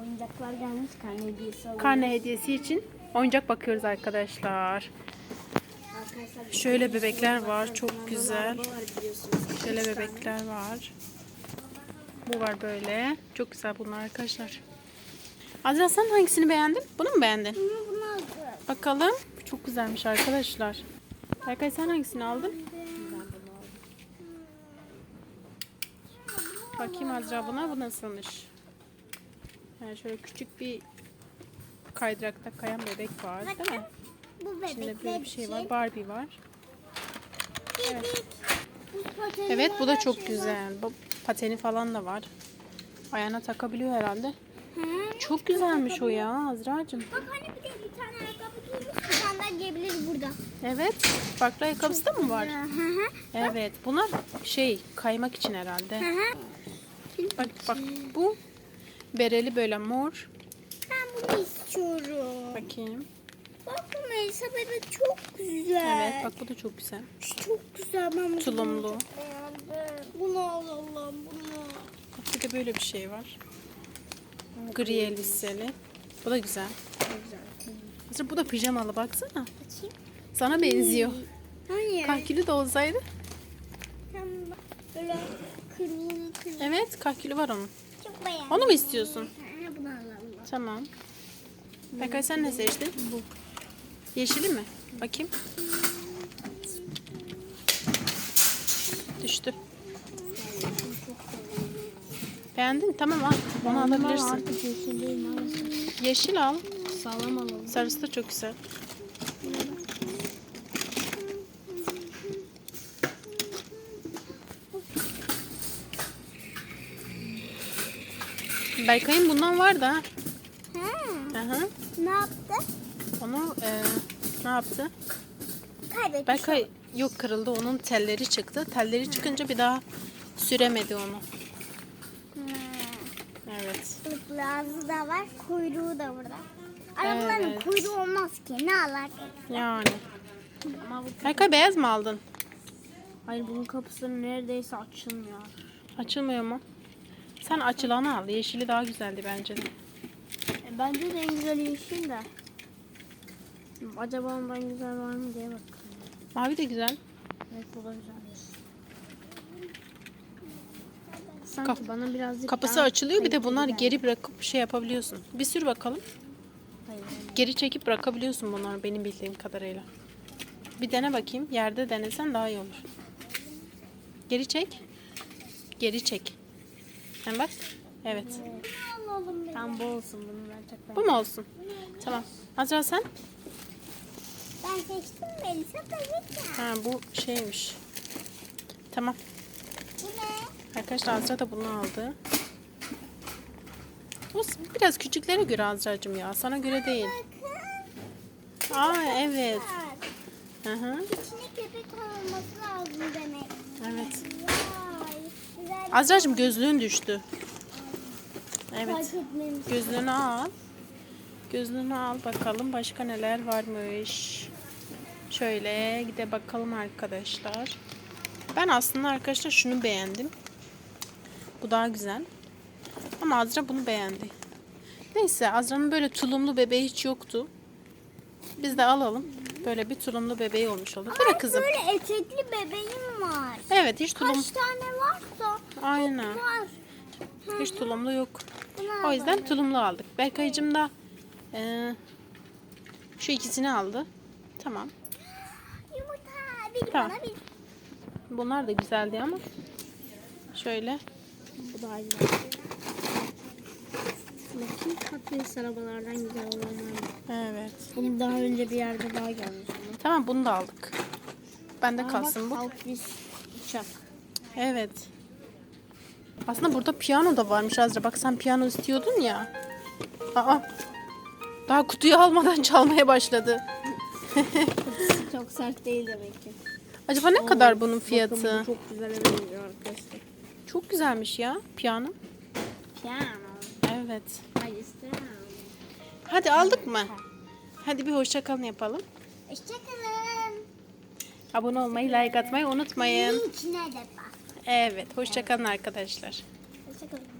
Oyuncaklar gelmiş karne hediyesi alıyoruz. Karne hediyesi için oyuncak bakıyoruz arkadaşlar. Arkadaşlar, Şöyle bebekler var. Çok güzel. Şöyle bebekler var. Bu var böyle. Çok güzel bunlar arkadaşlar. Azra sen hangisini beğendin? Bunu mu beğendin? Bakalım. Çok güzelmiş arkadaşlar. Berkay sen hangisini aldın? Bakayım Azra buna. Bu nasılmış? Yani şöyle küçük bir kaydırakta kayan bebek var değil mi? Bu İçinde bebekler böyle bir şey var. Barbie var. Evet. Evet bu da çok güzel. Bu pateni falan da var. Ayağına takabiliyor herhalde. Çok güzelmiş o ya Azra'cığım. Bak hani bir de bir tane ayakkabı giymiş. Bir tane daha giyebiliriz burada. Evet. Farklı ayakkabısı da mı var? Hı hı. Evet. Bunlar şey kaymak için Hı herhalde. hı. Bak bak bu bereli böyle mor. Ben bunu istiyorum. Bakayım. Bak bu Melisa bebek çok güzel. Evet bak bu da çok güzel. Çok güzel. Ben bunu Tulumlu. çok beğendim. Bunu alalım bunu. Bak bir de böyle bir şey var. Gri elbiseli. Bu da güzel. Azra bu da pijamalı baksana. Açayım. Sana benziyor. Hayır. Kahkülü de olsaydı. Böyle kırmızı kırmızı. Evet kahkülü var onun. Onu mu istiyorsun? Ha, bunu alalım. Tamam. Berkay sen ne seçtin? Bu. Yeşili mi? Bakayım. Düştü. Beğendin? Tamam al. Onu alabilirsin. Artık yeşil değil maalesef. Yeşil al. Sağlam alalım. Sarısı da çok güzel. Berkay'ın bundan var da. Ha, Aha. ne yaptı? Onu e, ne yaptı? Kaybetti. Berkay yok kırıldı. Onun telleri çıktı. Telleri çıkınca bir daha süremedi onu. Ha. Evet. Ağzı da var, kuyruğu da burada. Arabaların Evet. kuyruğu olmaz ki. Ne alaka? Yani. Berkay beyaz mı aldın? Hayır bunun kapısı neredeyse açılmıyor. Açılmıyor mu? Sen açılanı al. Yeşili daha güzeldi bence de. E, bence de en güzel yeşil de. Acaba ondan güzel var mı diye bak. Mavi de güzel. Evet bu da güzelmiş. Sanki Kap- bana birazcık Kapısı daha açılıyor. Bir de kaliteli bunlar geldi. geri bırakıp şey yapabiliyorsun. Bir sür bakalım. Hayır, hayır. Geri çekip bırakabiliyorsun bunları benim bildiğim kadarıyla. Bir dene bakayım. Yerde denesen daha iyi olur. Geri çek. Geri çek. Hem bak. Evet. Tam bu olsun bunu ben çok Bu mu olsun? Tamam. Azra sen? Ben seçtim Melisa ya. Ha bu şeymiş. Tamam. Bu ne? Arkadaşlar Azra da bunu aldı. Bu biraz küçüklere göre Azra'cığım ya. Sana göre değil. Bakın. Aa evet. Hı hı. İçine köpek olması lazım demek. Evet. Vay. Azra'cığım gözlüğün düştü. Evet. Gözlüğünü al. Gözlüğünü al bakalım başka neler varmış. Şöyle gide bakalım arkadaşlar. Ben aslında arkadaşlar şunu beğendim. Bu daha güzel. Ama Azra bunu beğendi. Neyse Azra'nın böyle tulumlu bebeği hiç yoktu. Biz de alalım. Böyle bir tulumlu bebeği olmuş oldu. Değil mi kızım? Böyle etekli bebeğim var. Evet hiç tulum. Kaç tane varsa Aynen. var. Hiç tulumlu yok. Bunu O yüzden alalım. tulumlu aldık. Berkay'cığım da eee, şu ikisini aldı. Tamam. Yumurta. Bir Tamam. bana bir. Bunlar da güzeldi ama. Şöyle. Bu daha güzel. Tatlı arabalardan güzel olanlar. Evet. Bunu daha önce bir yerde daha gelmiş. Tamam bunu da aldık. Bende Aa, kalsın bu. bak, Halk biz uçak. Evet. Aslında burada piyano da varmış Azra. Bak sen piyano istiyordun ya. Aa. Daha kutuyu almadan çalmaya başladı. Çok sert değil demek ki. Acaba ne kadar bunun Bakın fiyatı? bu çok güzel benziyor arkadaşlar. Çok güzelmiş ya piyano. Piano. Evet. Hadi aldık mı? Hadi bir hoşça kalın yapalım. Hoşçakalın. Abone olmayı, like atmayı unutmayın. İçine de bak. Evet, hoşça kalın arkadaşlar. Hoşçakalın.